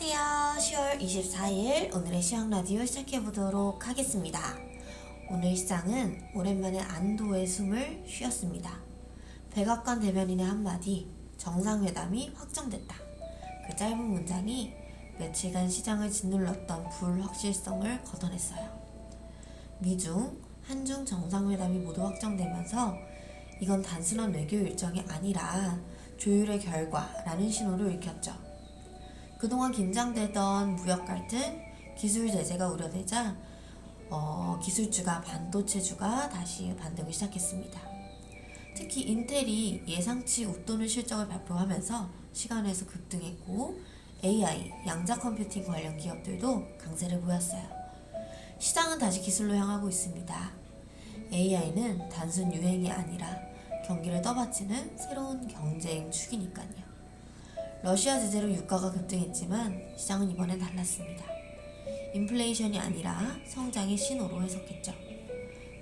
안녕하세요. 10월 24일 오늘의 시황 라디오 시작해 보도록 하겠습니다. 오늘 시장은 오랜만에 안도의 숨을 쉬었습니다. 백악관 대변인의 한마디 정상회담이 확정됐다. 그 짧은 문장이 며칠간 시장을 짓눌렀던 불확실성을 걷어냈어요. 미중, 한중 정상회담이 모두 확정되면서 이건 단순한 외교 일정이 아니라 조율의 결과라는 신호를 읽혔죠. 그동안 긴장되던 무역 갈등, 기술 제재가 우려되자 어, 기술주가 반도체주가 다시 반등을 시작했습니다. 특히 인텔이 예상치 웃도는 실적을 발표하면서 시간에서 급등했고 AI, 양자 컴퓨팅 관련 기업들도 강세를 보였어요. 시장은 다시 기술로 향하고 있습니다. AI는 단순 유행이 아니라 경기를 떠받치는 새로운 경쟁 축이니까요. 러시아 제재로 유가가 급등했지만 시장은 이번엔 달랐습니다. 인플레이션이 아니라 성장의 신호로 해석했죠.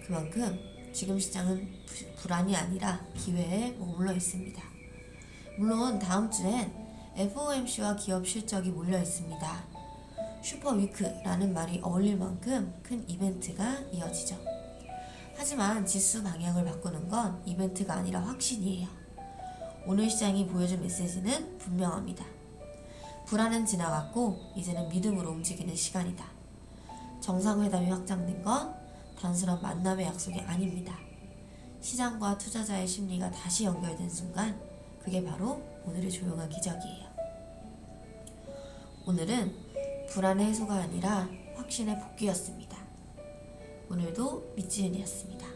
그만큼 지금 시장은 부- 불안이 아니라 기회에 머물러 있습니다. 물론 다음 주엔 FOMC와 기업 실적이 몰려 있습니다. 슈퍼위크라는 말이 어울릴 만큼 큰 이벤트가 이어지죠. 하지만 지수 방향을 바꾸는 건 이벤트가 아니라 확신이에요. 오늘 시장이 보여준 메시지는 분명합니다. 불안은 지나갔고 이제는 믿음으로 움직이는 시간이다. 정상회담이 확장된 건 단순한 만남의 약속이 아닙니다. 시장과 투자자의 심리가 다시 연결된 순간 그게 바로 오늘의 조용한 기적이에요. 오늘은 불안의 해소가 아니라 확신의 복귀였습니다. 오늘도 미지은이었습니다.